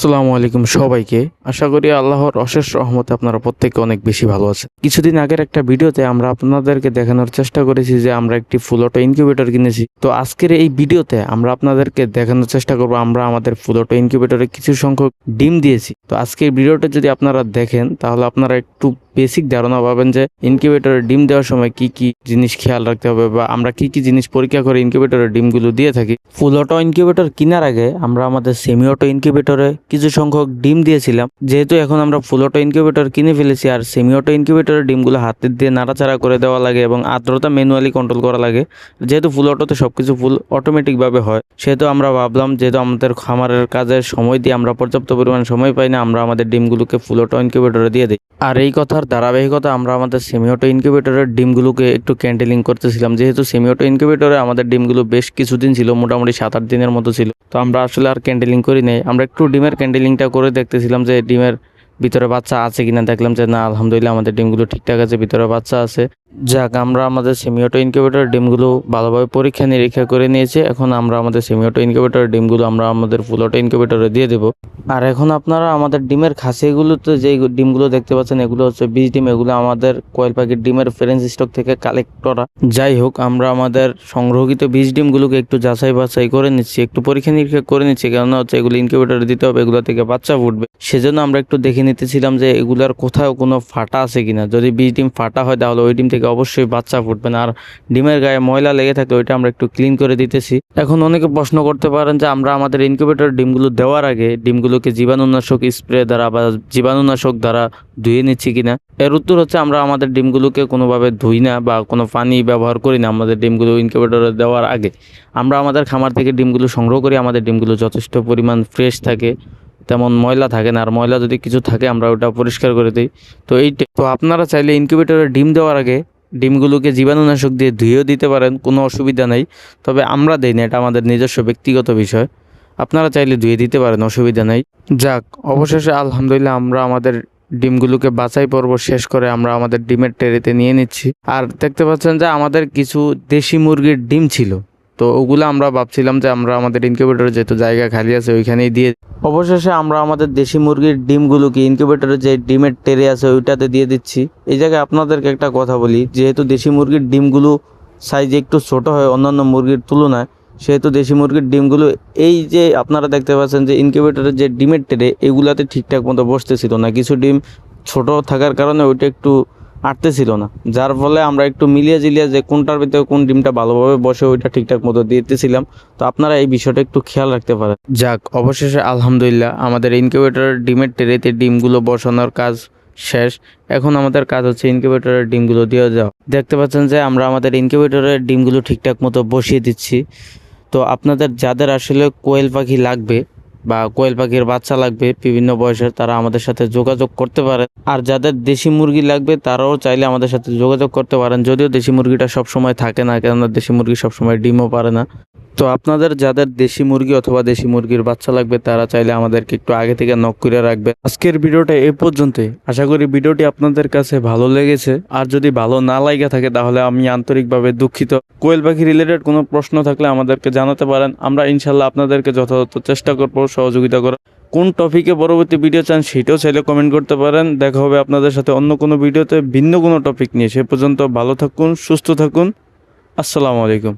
আসসালামু আলাইকুম সবাইকে। আশা করি আল্লাহর অশেষ রহমতে আপনারা প্রত্যেকে অনেক বেশি ভালো আছেন। কিছুদিন আগের একটা ভিডিওতে আমরা আপনাদেরকে দেখানোর চেষ্টা করেছি যে আমরা একটি ফুলটো ইনকিউবেটর কিনেছি। তো আজকের এই ভিডিওতে আমরা আপনাদেরকে দেখানোর চেষ্টা করব, আমরা আমাদের ফুলটো ইনকিউবেটরে কিছু সংখ্যক ডিম দিয়েছি। তো আজকের ভিডিওটা যদি আপনারা দেখেন, তাহলে আপনারা একটু বেসিক ধারণা পাবেন যে ইনকিউবেটরে ডিম দেওয়ার সময় কি কি জিনিস খেয়াল রাখতে হবে বা আমরা কি কি জিনিস পরীক্ষা করে ইনকিউবেটরে ডিমগুলো দিয়ে থাকি। ফুল অটো ইনকিউবেটর কেনার আগে আমরা আমাদের সেমি অটো ইনকিউবেটরে কিছু সংখ্যক ডিম দিয়েছিলাম। যেহেতু এখন আমরা ফুল অটো ইনকিউবেটর কিনে ফেলেছি আর সেমি অটো ইনকিউবেটরের ডিমগুলো হাতে দিয়ে নাড়াচাড়া করে দেওয়া লাগে এবং আর্দ্রতা ম্যানুয়ালি কন্ট্রোল করা লাগে। যেহেতু ফুল অটোতে সব কিছু ফুল অটোমেটিকভাবে হয়, সেহেতু আমরা ভাবলাম যেহেতু আমাদের খামারের কাজের সময় দিয়ে আমরা পর্যাপ্ত পরিমাণ সময় পাই না, আমরা আমাদের ডিমগুলোকে ফুল অটো ইনকিউবেটরে দিয়ে দিই। আর এই কথার ধারাবাহিকতা আমরা আমাদের সেমিওটো ইনকিউবেটরের ডিমগুলোকে একটু ক্যান্ডেলিং করতেছিলাম। যেহেতু সেমিওটো ইনকিউবেটরে আমাদের ডিমগুলো বেশ কিছুদিন ছিল, মোটামুটি সাত আট দিনের মতো ছিল। তো আমরা আসলে আর ক্যান্ডেলিং করি নাই, আমরা একটু ডিমের ক্যান্ডেলিংটা করে দেখতেছিলাম যে ডিমের ভিতরে বাচ্চা আছে কিনা, দেখলাম যে না, আলহামদুলিল্লাহ আমাদের ডিমগুলো ঠিকঠাক আছে, ভিতরে বাচ্চা আছে। যাক, আমরা আমাদের সেমিওটো ইনকিউবেটর ডিমগুলো ভালোভাবে পরীক্ষা নিরীক্ষা করে নিয়েছি। এখন আমরা আমাদের সেমিওটো ইনকিউবেটর ডিমগুলো আমরা আমাদের ফুলটো ইনকিউবেটরে দিয়ে দেবো। আর এখন আপনারা আমাদের ডিমের খাসিগুলোতে যেই ডিমগুলো দেখতে পাচ্ছেন, এগুলো হচ্ছে বীজ ডিম, এগুলো আমাদের কোয়েল পাখির ডিমের ফ্রেন্স স্টক থেকে কালেক্ট করা। যাই হোক, আমরা আমাদের সংগ্রহীত বীজ ডিমগুলোকে একটু যাচাই বাছাই করে নিচ্ছি, একটু পরীক্ষা নিরীক্ষা করে নিচ্ছি, কেননা হচ্ছে এগুলো ইনকিউবেটরে দিতে হবে, এগুলো থেকে বাচ্চা ফুটবে। সেজন্য আমরা একটু দেখে নিতেছিলাম যে এগুলার কোথাও কোনো ফাটা আছে কিনা। যদি বীজ ডিম ফাটা হয়, তাহলে ওই ডিম থেকে অবশ্যই বাচ্চা ফুটবে না। আর ডিমের গায়ে ময়লা লেগে থাকে, ওইটা আমরা একটু ক্লিন করে দিতেছি। এখন অনেকে প্রশ্ন করতে পারেন যে, আমরা আমাদের ইনকিউবেটর ডিমগুলো দেওয়ার আগে ডিমগুলোকে জীবাণুনাশক স্প্রে দ্বারা বা জীবাণুনাশক দ্বারা ধুয়ে নিচ্ছি কিনা? এর উত্তর হচ্ছে, আমরা আমাদের ডিমগুলোকে কোনোভাবে ধুই না বা কোনো পানি ব্যবহার করি না আমাদের ডিমগুলো ইনকিউবেটরে দেওয়ার আগে। আমরা আমাদের খামার থেকে ডিমগুলো সংগ্রহ করি, আমাদের ডিমগুলো যথেষ্ট পরিমাণ ফ্রেশ থাকে। তেমন ময়লা থাকে না, আর ময়লা যদি কিছু থাকে আমরা ওটা পরিষ্কার করে দিই। তো এই তো আপনারা চাইলে ইনকিউবেটরে ডিম দেওয়ার আগে ডিমগুলোকে জীবাণুনাশক দিয়ে ধুয়েও দিতে পারেন, কোনো অসুবিধা নেই। তবে আমরা দেই না, এটা আমাদের নিজস্ব ব্যক্তিগত বিষয়। আপনারা চাইলে ধুয়ে দিতে পারেন, অসুবিধা নেই। যাক, অবশেষে আলহামদুলিল্লাহ আমরা আমাদের ডিমগুলোকে বাছাই পর্ব শেষ করে আমরা আমাদের ডিমের ট্রেতে নিয়ে নিচ্ছি। আর দেখতে পাচ্ছেন যে আমাদের কিছু দেশি মুরগির ডিম ছিল। তো ওগুলো আমরা ভাবছিলাম যে আমরা আমাদের ইনকিউবেটরে যেহেতু জায়গা খালি আছে, ওইখানেই দিয়ে অবশেষে আমরা আমাদের দেশি মুরগির ডিমগুলোকে ইনকিউবেটরে যে ডিমের টেরে আছে ওইটাতে দিয়ে দিচ্ছি। এই জায়গায় আপনাদেরকে একটা কথা বলি, যেহেতু দেশি মুরগির ডিমগুলো সাইজে একটু ছোট হয় অন্যান্য মুরগির তুলনায়, সেহেতু দেশি মুরগির ডিমগুলো এই যে আপনারা দেখতে পাচ্ছেন যে ইনকিউবেটরের যে ডিমের টেরে এগুলাতে ঠিকঠাক মতো বসতেছিল না। কিছু ডিম ছোট থাকার কারণে ওইটা একটু আটতেছিল না। যার ফলে আমরা একটু মিলিয়ে জিলিয়ে যে কোনটার ভিতরে কোন ডিমটা ভালোভাবে বসে ওইটা ঠিকঠাক মতো দিতেছিলাম। তো আপনারা এই বিষয়টা একটু খেয়াল রাখতে পারেন। যাক, অবশেষে আলহামদুলিল্লাহ আমাদের ইনকিউবেটরের ডিমের ট্রেতে ডিমগুলো বসানোর কাজ শেষ। এখন আমাদের কাজ হচ্ছে ইনকিউবেটরের ডিমগুলো দিয়ে যাওয়া। দেখতে পাচ্ছেন যে আমরা আমাদের ইনকিউবেটরের ডিমগুলো ঠিকঠাক মতো বসিয়ে দিচ্ছি। তো আপনাদের, যাদের আসলে কোয়েল পাখি লাগবে বা কোয়েল পাখির বাচ্চা লাগবে, বিভিন্ন বয়সের তারা আমাদের সাথে যোগাযোগ করতে পারে। আর যাদের দেশি মুরগি লাগবে, তারাও চাইলে আমাদের সাথে যোগাযোগ করতে পারেন। যদিও দেশি মুরগিটা সব সময় থাকে না, কেননা দেশি মুরগি সবসময় ডিমও পারে না। তো আপনাদের যাদের দেশি মুরগি অথবা দেশি মুরগির বাচ্চা লাগবে, তারা চাইলে আমাদেরকে একটু আগে থেকে নক করে রাখবে। আজকের ভিডিওটা এ পর্যন্তই। আশা করি ভিডিওটি আপনাদের কাছে ভালো লেগেছে। আর যদি ভালো না লাগে থাকে, তাহলে আমি আন্তরিকভাবে দুঃখিত। কোয়েল পাখি রিলেটেড কোনো প্রশ্ন থাকলে আমাদেরকে জানাতে পারেন। আমরা ইনশাল্লাহ আপনাদেরকে যথাযথ চেষ্টা করব, সহযোগিতা করার। কোন টপিকে পরবর্তী ভিডিও চান সেটাও চাইলে কমেন্ট করতে পারেন। দেখা হবে আপনাদের সাথে অন্য কোনো ভিডিওতে ভিন্ন কোনো টপিক নিয়ে। সে পর্যন্ত ভালো থাকুন, সুস্থ থাকুন। আসসালামু আলাইকুম।